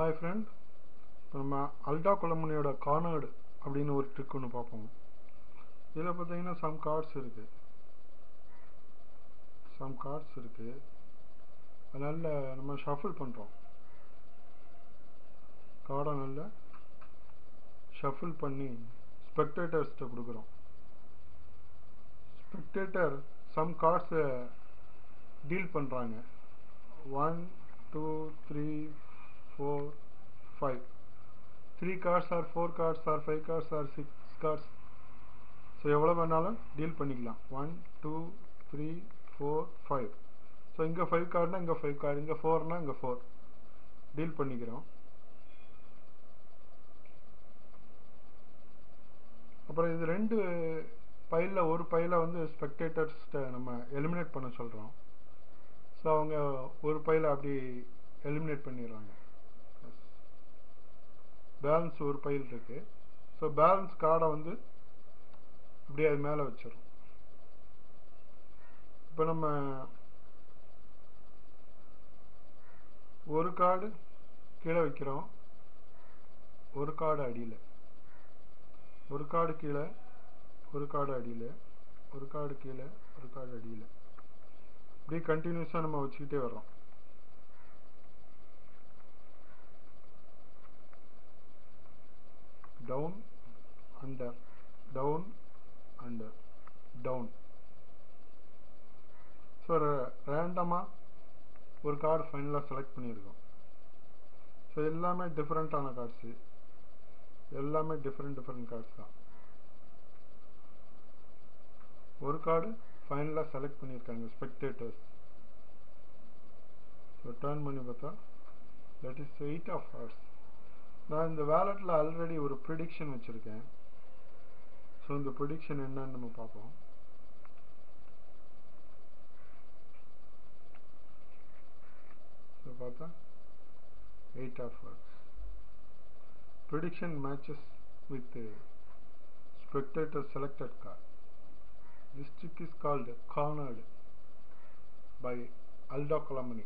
Hi friend இப்போ நம்ம அல்டா குலமணியோட cornered அப்படின்னு ஒரு ட்ரிக் ஒன்று பார்ப்போம். இதில் பார்த்தீங்கன்னா சம் கார்ட்ஸ் இருக்குது சம் கார்ட்ஸ் இருக்குது அதனால் நம்ம ஷஃபிள் பண்ணுறோம் கார்டை நல்லா ஷஃபிள் பண்ணி ஸ்பெக்டேட்டர்ஸ்கிட்ட கொடுக்குறோம். ஸ்பெக்டேட்டர் சம் கார்ட்ஸை டீல் பண்ணுறாங்க one two three four five three cards or four cards or five cards or six cards so எவ்வளோ வேணாலும் டீல் பண்ணிக்கலாம். One two three four five so இங்கே ஃபைவ் கார்டுனா இங்கே ஃபைவ் கார்டு இங்கே ஃபோர்னா இங்கே ஃபோர் டீல் பண்ணிக்கிறோம். அப்புறம் இது ரெண்டு பைலில் ஒரு பையில் வந்து ஸ்பெக்டேட்டர்ஸ்கிட்ட நம்ம எலிமினேட் பண்ண சொல்கிறோம் ஸோ அவங்க ஒரு பையில் அப்படி எலிமினேட் பண்ணிடுறாங்க. பேலன்ஸ் ஒரு பைல் இருக்கு. ஸோ பேலன்ஸ் கார்டை வந்து அப்படியே அது மேலே வச்சிடும் இப்போ நம்ம ஒரு கார்டு கீழே வைக்கிறோம். ஒரு கார்டு அடியில். ஒரு கார்டு கீழே ஒரு கார்டு அடியில். ஒரு கார்டு கீழே ஒரு கார்டு அடியில். இப்படி கண்டினியூஸாக நம்ம வச்சுக்கிட்டே வர்றோம். Down under down under down so ரேண்டமாக ஒரு கார்டு ஃபைனலாக செலக்ட் பண்ணியிருக்கோம். ஸோ எல்லாமே டிஃப்ரெண்ட்டான கார்ட்ஸு எல்லாமே டிஃப்ரெண்ட் டிஃப்ரெண்ட் கார்ட்ஸ் தான். ஒரு கார்டு ஃபைனலாக செலக்ட் பண்ணியிருக்காங்க ஸ்பெக்டேட்டர்ஸ் ஸோ டேர்ன் பண்ணி பார்த்தா that is eight of hearts நான் இந்த வேலட்டில் ஆல்ரெடி ஒரு ப்ரிடிக்ஷன் வச்சுருக்கேன் ஸோ இந்த ப்ரிடிக்ஷன் என்னன்னு நம்ம பார்ப்போம் ஸோ பார்த்தா eight of hearts prediction matches with spectator selected card this trick is called cornered by Aldo Colomani